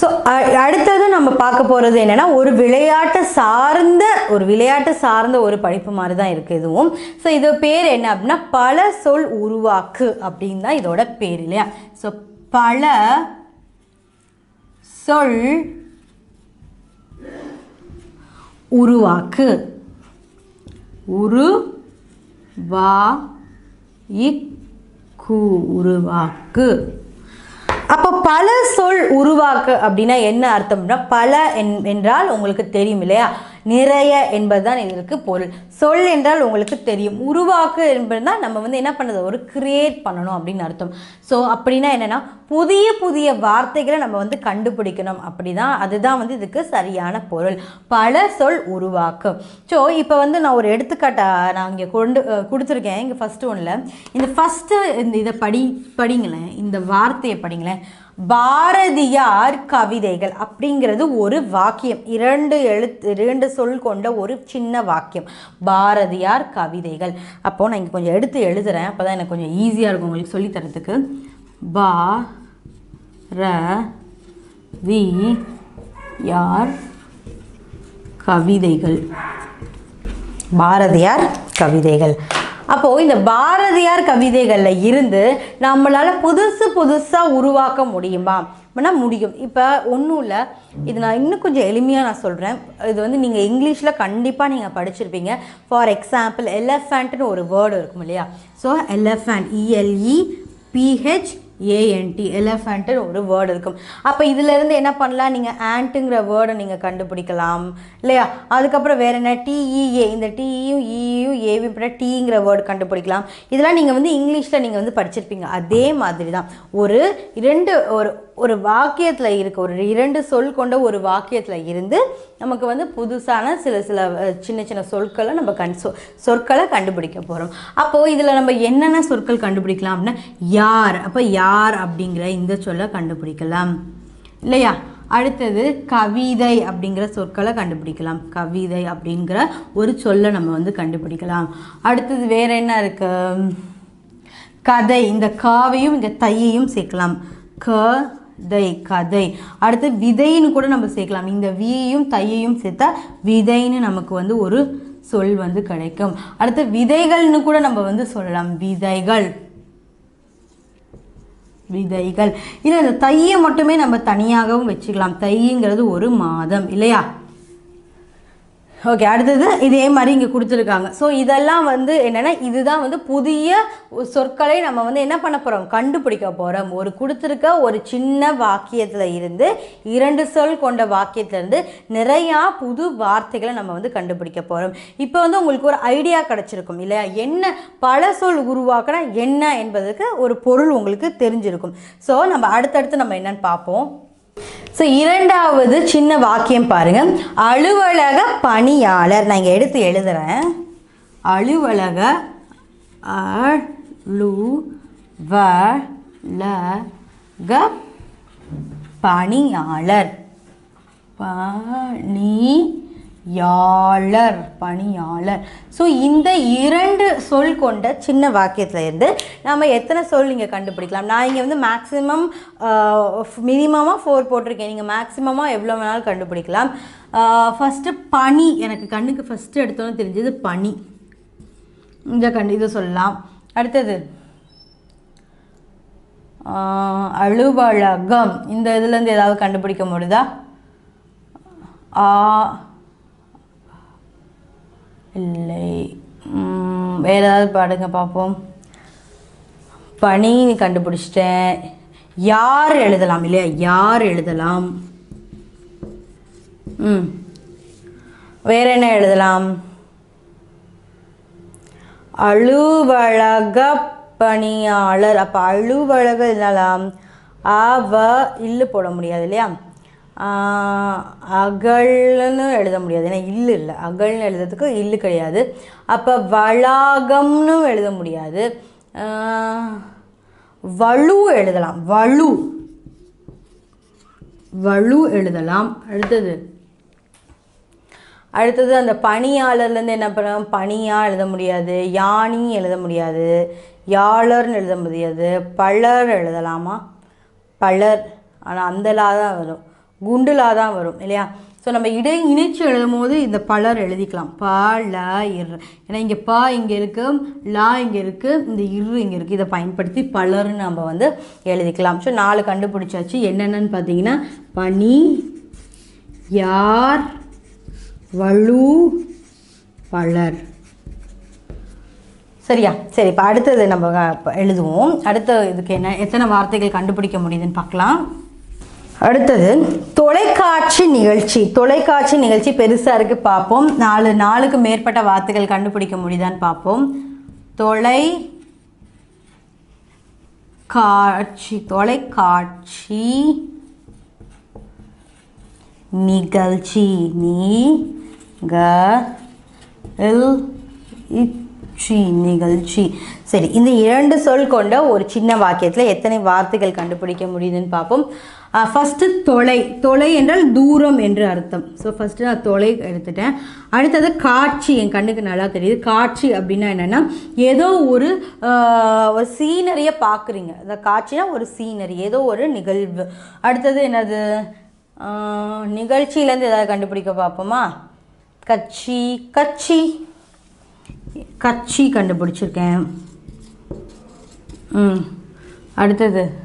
So அடுத்தது நம்ம பார்க்க போகிறது என்னென்னா ஒரு விளையாட்டு சார்ந்த ஒரு விளையாட்டு சார்ந்த ஒரு படிப்பு மாதிரி தான் இருக்குது இதுவும். ஸோ இது பேர் என்ன அப்படின்னா பல சொல் உருவாக்கு அப்படின்னு தான் இதோட பேர் இல்லையா? ஸோ பல சொல் உருவாக்கு. உரு வா இக்கு உருவாக்கு. அப்போ பல சொல் உருவாக்கு அப்படின்னா என்ன அர்த்தம்னா பல என்- என்றால் உங்களுக்கு தெரியும் இல்லையா? நிறைய என்பதுதான் இதற்கு பொருள். சொல் என்றால் உங்களுக்கு தெரியும். உருவாக்கு என்பது தான் நம்ம வந்து என்ன பண்ணுறது ஒரு கிரியேட் பண்ணணும் அப்படின்னு அர்த்தம். ஸோ அப்படின்னா என்னென்னா புதிய புதிய வார்த்தைகளை நம்ம வந்து கண்டுபிடிக்கணும். அப்படிதான் அதுதான் வந்து இதுக்கு சரியான பொருள். பல சொல் உருவாக்கு. ஸோ இப்போ வந்து நான் ஒரு எடுத்துக்காட்டாக நான் இங்கே கொண்டு கொடுத்துருக்கேன். இங்கே ஃபஸ்ட்டு ஒன்றில் இந்த ஃபஸ்ட்டு இந்த இதை படி படிங்களேன். இந்த வார்த்தையை படிங்களேன். பாரதியார் கவிதைகள் அப்படிங்கிறது ஒரு வாக்கியம். இரண்டு எழுத்து இரண்டு சொல் கொண்ட ஒரு சின்ன வாக்கியம். பாரதியார் கவிதைகள். அப்போது நான் இங்கே கொஞ்சம் எடுத்து எழுதுறேன். அப்போ தான் எனக்கு கொஞ்சம் ஈஸியாக இருக்கும் உங்களுக்கு சொல்லித்தரத்துக்கு பா ர வி யார் கவிதைகள்? பாரதியார் கவிதைகள். அப்போது இந்த பாரதியார் கவிதைகளில் இருந்து நம்மளால் புதுசு புதுசாக உருவாக்க முடியுமா? அப்படின்னா முடியும். இப்போ ஒன்றும் இல்லை. இது நான் இன்னும் கொஞ்சம் எளிமையாக நான் சொல்கிறேன் இது வந்து நீங்கள் இங்கிலீஷில் கண்டிப்பாக நீங்கள் படிச்சிருப்பீங்க. ஃபார் எக்ஸாம்பிள் எலஃபேண்ட்னு ஒரு வேர்டு இருக்கும் இல்லையா? So elephant E L E P H A N T எலஃபண்ட்டுன்னு ஒரு வேர்டு இருக்கும். அப்போ இதிலேருந்து என்ன பண்ணலாம்? நீங்கள் ஆண்ட்டுங்கிற வேர்டை நீங்கள் கண்டுபிடிக்கலாம். இல்லையா? அதுக்கப்புறம் வேறு என்ன? டிஇஏ இந்த டிஇயும் இயும் ஏவியும் இப்போ டீங்கிற வேர்டு கண்டுபிடிக்கலாம். இதெல்லாம் நீங்கள் வந்து இங்கிலீஷில் நீங்கள் வந்து படிச்சிருப்பீங்க. அதே மாதிரி தான் ஒரு இரண்டு ஒரு ஒரு வாக்கியத்தில் இருக்க ஒரு இரண்டு சொல் கொண்ட ஒரு வாக்கியத்தில் இருந்து நமக்கு வந்து புதுசான சில சில சின்ன சின்ன சொற்களை நம்ம கண் சொ சொற்களை கண்டுபிடிக்க போகிறோம் அப்போது இதில் நம்ம என்னென்ன சொற்கள் கண்டுபிடிக்கலாம் அப்படின்னா யார் அப்போ யார் அப்படிங்கிற இந்த சொல்லை கண்டுபிடிக்கலாம். இல்லையா? அடுத்தது கவிதை அப்படிங்கிற சொற்களை கண்டுபிடிக்கலாம். கவிதை அப்படிங்கிற ஒரு சொல்லை நம்ம வந்து கண்டுபிடிக்கலாம். அடுத்தது வேற என்ன இருக்கு? கதை இந்த காவையும் இந்த தையையும் சேர்க்கலாம். க கதை கதை. அடுத்து விதைன்னு கூட நம்ம சேர்க்கலாம். இந்த வியையும் தையையும் சேர்த்தா விதைன்னு நமக்கு வந்து ஒரு சொல் வந்து கிடைக்கும். அடுத்து விதைகள்னு கூட நம்ம வந்து சொல்லலாம். விதைகள். விதைகள். இல்லை இந்த தையை மட்டுமே நம்ம தனியாகவும் வச்சுக்கலாம். தைங்கிறது ஒரு மாதம் இல்லையா? ஓகே அடுத்தது இதே மாதிரி இங்கே கொடுத்துருக்காங்க. ஸோ இதெல்லாம் வந்து என்னென்னா இதுதான் வந்து புதிய சொற்களை நம்ம வந்து என்ன பண்ண போகிறோம் கண்டுபிடிக்க போகிறோம் ஒரு கொடுத்துருக்க ஒரு சின்ன வாக்கியத்தில் இருந்து இரண்டு சொல் கொண்ட வாக்கியத்திலேருந்து நிறையா புது வார்த்தைகளை நம்ம வந்து கண்டுபிடிக்க போகிறோம் இப்போ வந்து உங்களுக்கு ஒரு ஐடியா கிடச்சிருக்கும் இல்லையா? என்ன பல சொல் உருவாக்கினா என்ன என்பதற்கு ஒரு பொருள் உங்களுக்கு தெரிஞ்சிருக்கும். ஸோ நம்ம அடுத்தடுத்து நம்ம என்னென்னு பார்ப்போம். ஸோ இரண்டாவது சின்ன வாக்கியம் பாருங்க. அலுவலக பணியாளர் நான் இங்கே எடுத்து எழுதுறேன். அலுவலக அலு பணியாளர் பணி யாழர் பணியாளர். ஸோ இந்த இரண்டு சொல் கொண்ட சின்ன வாக்கியத்தில் இருந்து நம்ம எத்தனை சொல் நீங்கள் கண்டுபிடிக்கலாம்? நான் இங்கே வந்து மேக்ஸிமம் மினிமமாக ஃபோர் போட்டிருக்கேன். நீங்கள் மேக்ஸிமமாக எவ்வளோ வேணாலும் கண்டுபிடிக்கலாம். ஃபஸ்ட்டு பனி எனக்கு கண்ணுக்கு ஃபஸ்ட்டு எடுத்தோன்னு தெரிஞ்சது பனி இந்த கண்டு இதை சொல்லலாம். அடுத்தது அலுவலகம். இந்த இதுலேருந்து ஏதாவது கண்டுபிடிக்க முடியுதா? ஆ இல்லை. ம், வேற ஏதாவது பாடுங்க பார்ப்போம் பனி கண்டுபிடிச்சிட்டேன். யார் எழுதலாம் இல்லையா? யார் எழுதலாம்? ம். வேற என்ன எழுதலாம்? அலுவலக பணியாளர் அப்போ அலுவலக எழுதலாம். அவ இல்லு போட முடியாது இல்லையா? ஆஹ், அகல்னு எழுத முடியாது. ஏன்னா இல்லு இல்லை. அகல்னு எழுதுறதுக்கு இல்லு கிடையாது. அப்போ வளாகம்னு எழுத முடியாது. வலு எழுதலாம். வலு வலு எழுதலாம். அடுத்தது. அடுத்தது அந்த பணியாளர்லேருந்து என்ன பண்ணலாம் பணியாக எழுத முடியாது. யானி எழுத முடியாது. யாழர்னு எழுத முடியாது. பலர் எழுதலாமா? பலர் ஆனால் அந்த லா தான் வரும். குண்டுலா தான் வரும் இல்லையா? ஸோ நம்ம இடை இணைச்சு எழுதும் போது இந்த பலர் எழுதிக்கலாம். ப ல இர். ஏன்னா இங்கே ப இங்கே இருக்குது லா இங்கே இருக்குது இந்த இரு இங்கே இருக்குது இதை பயன்படுத்தி பலர்னு நம்ம வந்து எழுதிக்கலாம். ஸோ நாலு கண்டுபிடிச்சாச்சு. என்னென்னு பார்த்தீங்கன்னா பனி யார் வலு பலர். சரியா? சரி இப்போ அடுத்தது நம்ம எழுதுவோம். அடுத்த இதுக்கு என்ன எத்தனை வார்த்தைகள் கண்டுபிடிக்க முடியுதுன்னு பார்க்கலாம். அடுத்தது தொலைக்காட்சி நிகழ்ச்சி. தொலைக்காட்சி நிகழ்ச்சி பெருசாக இருக்குது பார்ப்போம் நாலு நாளுக்கு மேற்பட்ட வார்த்தைகள் கண்டுபிடிக்க முடியுதான்னு பார்ப்போம் தொலை காட்சி தொலைக்காட்சி நிகழ்ச்சி நீ க இல் இச்சி நிகழ்ச்சி. சரி இந்த இரண்டு சொல் கொண்ட ஒரு சின்ன வாக்கியத்தில் எத்தனை வார்த்தைகள் கண்டுபிடிக்க முடியுதுன்னு பார்ப்போம் ஃபஸ்ட்டு தொலை. தொலை என்றால் தூரம் என்று அர்த்தம். ஸோ ஃபஸ்ட்டு நான் தொலை எடுத்துட்டேன். அடுத்தது காட்சி. என் கண்ணுக்கு நல்லா தெரியுது. காட்சி அப்படின்னா என்னென்னா ஏதோ ஒரு ஒரு சீனரியை பார்க்குறீங்க அந்த காட்சினா ஒரு சீனரி ஏதோ ஒரு நிகழ்வு. அடுத்தது என்னது? நிகழ்ச்சியிலேருந்து ஏதாவது கண்டுபிடிக்க பார்ப்போமா? கட்சி. கட்சி. கட்சி கண்டுபிடிச்சிருக்கேன். ம். அடுத்தது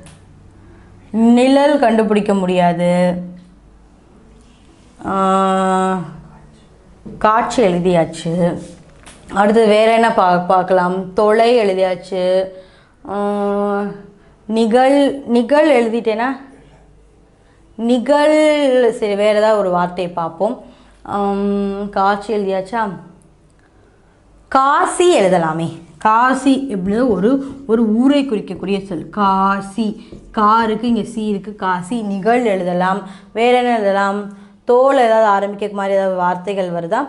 நிழல் கண்டுபிடிக்க முடியாது. காட்சி எழுதியாச்சு. அடுத்து வேற என்ன பா பார்க்கலாம்? தொலை எழுதியாச்சு. நிகழ் நிகழ் எழுதிட்டேனா? நிகழ் சரி வேறு ஏதாவது ஒரு வார்த்தையை பார்ப்போம். காட்சி எழுதியாச்சா? காசி எழுதலாமே. காசி எப்படி ஒரு ஒரு ஊரை குறிக்கக்கூடிய சொல். காசி. காருக்கு இங்கே சி இருக்கு. காசி நிகழ் எழுதலாம். வேற என்ன எழுதலாம்? தோல் ஏதாவது ஆரம்பிக்க மாதிரி ஏதாவது வார்த்தைகள் வருதா?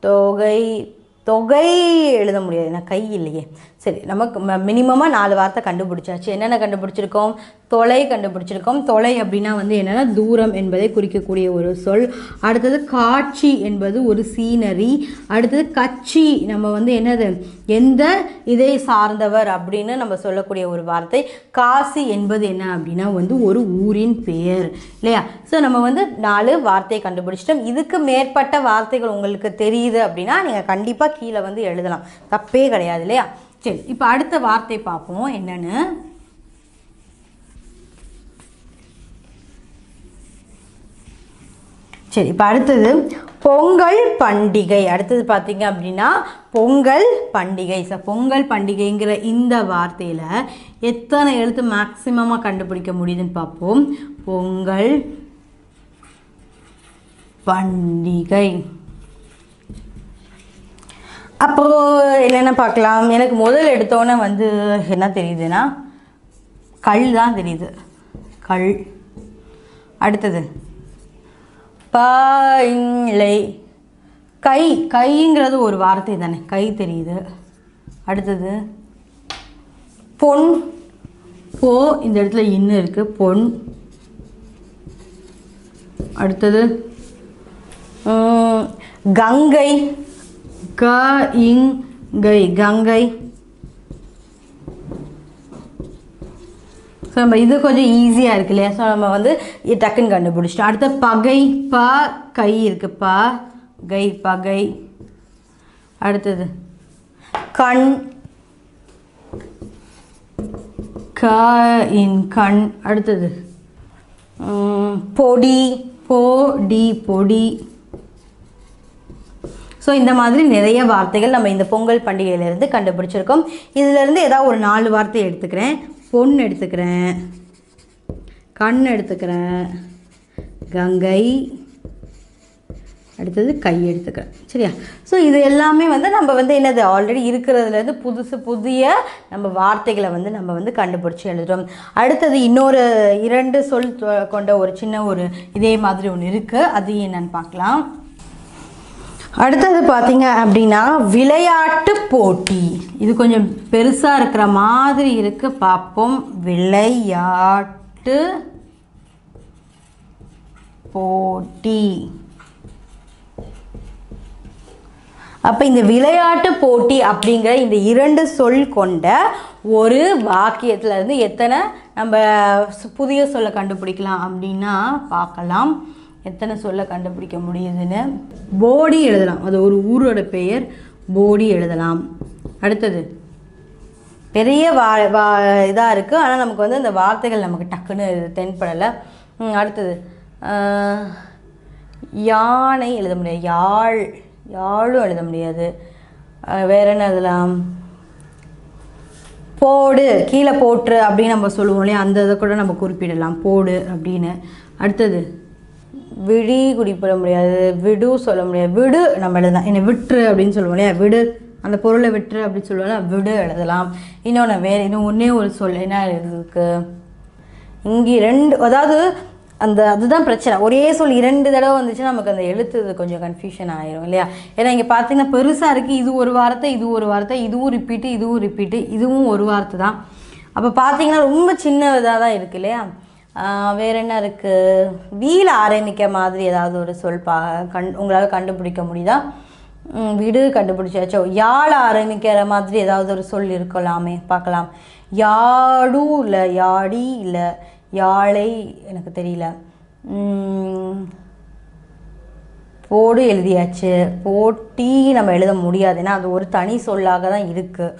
தொகை தொகை எழுத முடியாது. ஏன்னா கை இல்லையே. சரி நமக்கு மினிமமாக நாலு வார்த்தை கண்டுபிடிச்சாச்சு. என்னென்ன கண்டுபிடிச்சிருக்கோம்? தொலை கண்டுபிடிச்சிருக்கோம். தொலை அப்படின்னா வந்து என்னென்னா தூரம் என்பதை குறிக்கக்கூடிய ஒரு சொல். அடுத்தது காட்சி என்பது ஒரு சீனரி அடுத்தது கட்சி. நம்ம வந்து என்னது? எந்த இதை சார்ந்தவர் அப்படின்னு நம்ம சொல்லக்கூடிய ஒரு வார்த்தை. காசி என்பது என்ன அப்படின்னா வந்து ஒரு ஊரின் பெயர் இல்லையா? ஸோ நம்ம வந்து நாலு வார்த்தையை கண்டுபிடிச்சிட்டோம். இதுக்கு மேற்பட்ட வார்த்தைகள் உங்களுக்கு தெரியுது அப்படின்னா நீங்கள் கண்டிப்பாக கீழே வந்து எழுதலாம். தப்பே கிடையாது இல்லையா? சரி இப்போ அடுத்த வார்த்தை பார்ப்போம். என்னென்னு? சரி இப்போ அடுத்தது பொங்கல் பண்டிகை. அடுத்தது பார்த்தீங்க அப்படின்னா பொங்கல் பண்டிகை. சார் பொங்கல் பண்டிகைங்கிற இந்த வார்த்தையில் எத்தனை எழுத்து மேக்சிமமாக கண்டுபிடிக்க முடியுதுன்னு பார்ப்போம். பொங்கல் பண்டிகை. அப்போது என்னென்ன பார்க்கலாம்? எனக்கு முதல் எடுத்தோன்னே வந்து என்ன தெரியுதுன்னா கல் தான் தெரியுது. கல். அடுத்தது பை கை. கைங்கிறது ஒரு வார்த்தை தானே. கை தெரியுது. அடுத்தது பொன். போ இந்த இடத்துல இன்னும் இருக்குது பொன். அடுத்தது கங்கை. க இங்கை கங்கை ஸோ நம்ம இது கொஞ்சம் ஈஸியாக இருக்கு இல்லையா? ஸோ நம்ம வந்து டக்குன்னு கண்டுபிடிச்சிட்டோம். அடுத்த பகை ப கை இருக்கு. ப கை பகை. அடுத்தது கண் க இன் கண். அடுத்தது பொடி பொடி பொடி. ஸோ இந்த மாதிரி நிறைய வார்த்தைகள் நம்ம இந்த பொங்கல் பண்டிகையிலேருந்து கண்டுபிடிச்சிருக்கோம். இதிலேருந்து ஏதாவது ஒரு நாலு வார்த்தை எடுத்துக்கிறேன். பொன் எடுத்துக்கிறேன். கண் எடுத்துக்கிறேன். கங்கை. அடுத்தது கை எடுத்துக்கிறேன். சரியா? ஸோ இது எல்லாமே வந்து நம்ம வந்து என்னது ஆல்ரெடி இருக்கிறதுலேருந்து புதுசு புதிய நம்ம வார்த்தைகளை வந்து நம்ம வந்து கண்டுபிடிச்சி எழுதுகிறோம் அடுத்தது இன்னொரு இரண்டு சொல் தொ- கொண்ட ஒரு சின்ன ஒரு இதே மாதிரி ஒன்று இருக்குது அது என்னன்னு பார்க்கலாம். அடுத்தது பார்த்தீங்க அப்படின்னா விளையாட்டு போட்டி. இது கொஞ்சம் பெருசாக இருக்கிற மாதிரி இருக்கு. பார்ப்போம். விளையாட்டு போட்டி. அப்போ இந்த விளையாட்டு போட்டி அப்படிங்கிற இந்த இரண்டு சொல் கொண்ட ஒரு வாக்கியத்தில் இருந்து எத்தனை நம்ம புதிய சொல்ல கண்டுபிடிக்கலாம் அப்படின்னா பார்க்கலாம். எத்தனை சொல்ல கண்டுபிடிக்க முடியுதுன்னு? போடி எழுதலாம். அது ஒரு ஊரோட பெயர். போடி எழுதலாம். அடுத்தது. பெரிய வா வா இதாக இருக்குது ஆனால் நமக்கு வந்து அந்த வார்த்தைகள் நமக்கு டக்குன்னு தென்படலை. அடுத்தது. யானை எழுத முடியாது. யாழ் யாழும் எழுத முடியாது. வேற என்ன எழுதலாம்? போடு கீழே போட்டு அப்படின்னு நம்ம சொல்லுவோம் இல்லையா? அந்த இதை கூட நம்ம குறிப்பிடலாம். போடு அப்படின்னு. அடுத்தது. விழி குடிப்பிட முடியாது விடு சொல்ல முடியாது. விடு நம்ம எழுதலாம். என்னை விட்டுரு அப்படின்னு சொல்லுவோம் இல்லையா? விடு. அந்த பொருளை விட்டுரு அப்படின்னு சொல்லுவோம் விடு எழுதலாம். இன்னொன்று வேறு இன்னும் ஒன்றே ஒரு சொல் என்ன இருக்கு இங்கே ரெண்டு அதாவது அந்த அதுதான் பிரச்சனை. ஒரே சொல் இரண்டு தடவை வந்துச்சுன்னா நமக்கு அந்த எழுத்து இது கொஞ்சம் கன்ஃபியூஷன் ஆயிரும் இல்லையா? ஏன்னா இங்கே பார்த்தீங்கன்னா பெருசாக இருக்குது இது ஒரு வார்த்தை இது ஒரு வார்த்தை இதுவும் ரிப்பீட்டு இதுவும் ரிப்பீட்டு இதுவும் ஒரு வார்த்தை தான். அப்போ பார்த்தீங்கன்னா ரொம்ப சின்ன இதாக தான் இருக்குது இல்லையா? வேறு என்ன இருக்குது வீல ஆரம்பிக்க மாதிரி ஏதாவது ஒரு சொல் பா கண் உங்களால் கண்டுபிடிக்க முடியுதா? விடு கண்டுபிடிச்சாச்சோ? யாழ் ஆரம்பிக்கிற மாதிரி ஏதாவது ஒரு சொல் இருக்கலாமே பார்க்கலாம். யாடு இல்லை யாடி இல்லை யாழை எனக்கு தெரியல. போடு எழுதியாச்சு. போட்டி நம்ம எழுத முடியாது. ஏன்னா அது ஒரு தனி சொல்லாக தான் இருக்குது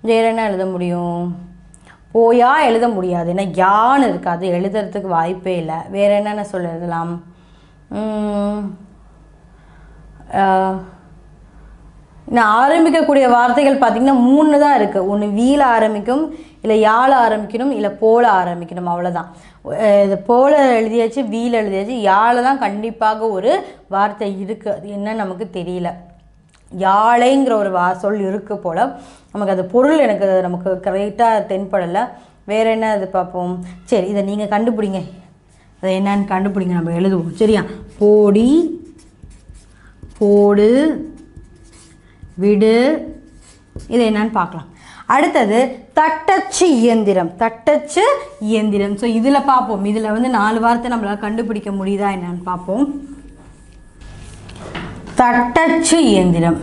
வேறு என்ன எழுத முடியும்? போயா எழுத முடியாது. ஏன்னா யான்னு இருக்காது. எழுதுறதுக்கு வாய்ப்பே இல்லை. வேற என்னென்ன சொல்ல எழுதலாம்? நான் ஆரம்பிக்கக்கூடிய வார்த்தைகள் பார்த்திங்கன்னா மூணு தான் இருக்குது ஒன்று வீல ஆரம்பிக்கும் இல்லை யாழ ஆரம்பிக்கணும் இல்லை போல ஆரம்பிக்கணும். அவ்வளோதான் இது போல எழுதியாச்சு வீல் எழுதியாச்சு. யாழ தான் கண்டிப்பாக ஒரு வார்த்தை இருக்குது அது என்ன நமக்கு தெரியல. யாழைங்கிற ஒரு வா சொல் இருக்குது போல். நமக்கு அது பொருள் எனக்கு நமக்கு கரெக்டாக தென்படலை. வேறு என்ன இது பார்ப்போம்? சரி இதை நீங்கள் கண்டுபிடிங்க. அதை என்னன்னு கண்டுபிடிங்க நம்ம எழுதுவோம். சரியா? போடி போடு விடு. இது என்னன்னு பார்க்கலாம். அடுத்தது தட்டச்சு இயந்திரம். தட்டச்சு இயந்திரம். ஸோ இதில் பார்ப்போம். இதில் வந்து நாலு வார்த்தை நம்மளால் கண்டுபிடிக்க முடியுதா என்னன்னு பார்ப்போம். தட்டச்சு இயந்திரம்.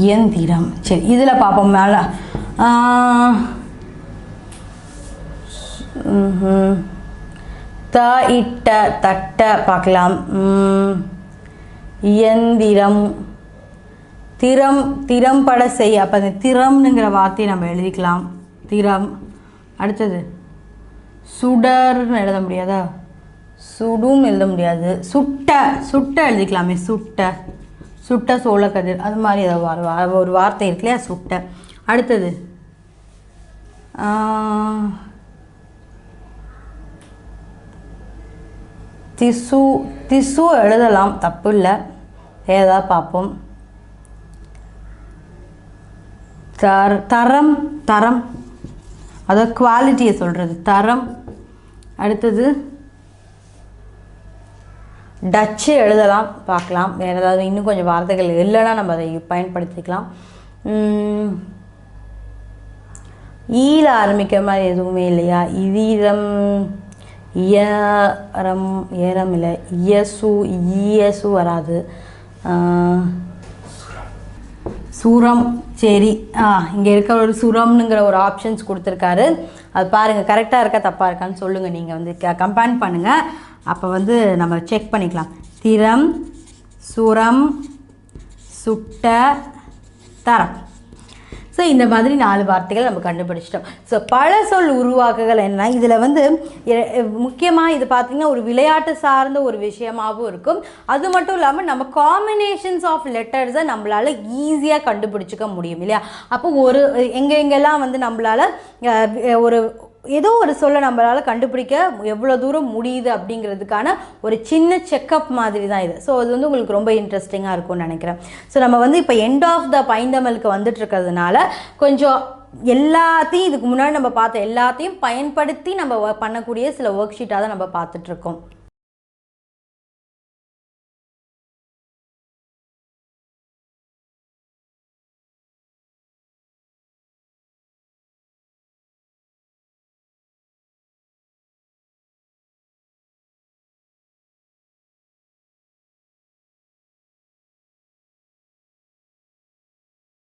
இயந்திரம். சரி இதில் பார்ப்போம் மேலே. த இட்ட தட்ட பார்க்கலாம் இயந்திரம். திறம் திறம்பட செய். அப்போ அந்த திறம்னுங்கிற வார்த்தையை நம்ம எழுதிக்கலாம். திறம் அடுத்தது சுடர்னு எழுத முடியாதா? சுடும் எழுத முடியாது. சுட்ட சுட்ட எழுதிக்கலாமே சுட்ட. சுட்ட சோளக்கதிர் அது மாதிரி ஏதாவது ஒரு வார்த்தை இருக்கு இல்லையா சுட்ட. அடுத்தது திசு திசு எழுதலாம் தப்பு இல்லை. ஏதா பார்ப்போம் தர் தரம் தரம். அதாவது குவாலிட்டியை சொல்கிறது தரம். அடுத்தது டச்சு எழுதலாம் பார்க்கலாம். வேறு ஏதாவது இன்னும் கொஞ்சம் வார்த்தைகள் இல்லைன்னா நம்ம அதை பயன்படுத்திக்கலாம். ஈல ஆரம்பிக்கிற மாதிரி எதுவுமே இல்லையா? இதீரம் இயரம் ஏரம் இல்லை. இயசு இயசு வராது. சுரம் சரி ஆ இங்கே இருக்க ஒரு சுரம்னுங்கிற ஒரு ஆப்ஷன்ஸ் கொடுத்துருக்காரு. அது பாருங்கள் கரெக்டாக இருக்கா தப்பாக இருக்கான்னு சொல்லுங்கள் நீங்கள் வந்து கம்பேர் பண்ணுங்கள் அப்போ வந்து நம்ம செக் பண்ணிக்கலாம். திறம் சுரம் சுட்ட தரம். ஸோ இந்த மாதிரி நாலு வார்த்தைகள் நம்ம கண்டுபிடிச்சிட்டோம். ஸோ பல சொல் உருவாக்குகள் என்ன? இதில் வந்து முக்கியமாக இது பார்த்திங்கன்னா ஒரு விளையாட்டு சார்ந்த ஒரு விஷயமாகவும் இருக்கும். அது மட்டும் இல்லாமல் நம்ம காம்பினேஷன்ஸ் ஆஃப் லெட்டர்ஸை நம்மளால் ஈஸியாக கண்டுபிடிச்சிக்க முடியும் இல்லையா? அப்போ ஒரு எங்கே எங்கெல்லாம் வந்து நம்மளால் ஒரு ஏதோ ஒரு சொல்ல நம்மளால் கண்டுபிடிக்க எவ்வளோ தூரம் முடியுது அப்படிங்கிறதுக்கான ஒரு சின்ன செக்கப் மாதிரி தான் இது. ஸோ அது வந்து உங்களுக்கு ரொம்ப இன்ட்ரெஸ்டிங்காக இருக்கும்னு நினைக்கிறேன். ஸோ நம்ம வந்து இப்போ எண்ட் ஆஃப் த பைந்தமிழுக்கு வந்துட்டு இருக்கிறதுனால கொஞ்சம் எல்லாத்தையும் இதுக்கு முன்னாடி நம்ம பார்த்த எல்லாத்தையும் பயன்படுத்தி நம்ம பண்ணக்கூடிய சில ஒர்க் ஷீட்டாக தான் நம்ம பார்த்துட்ருக்கோம்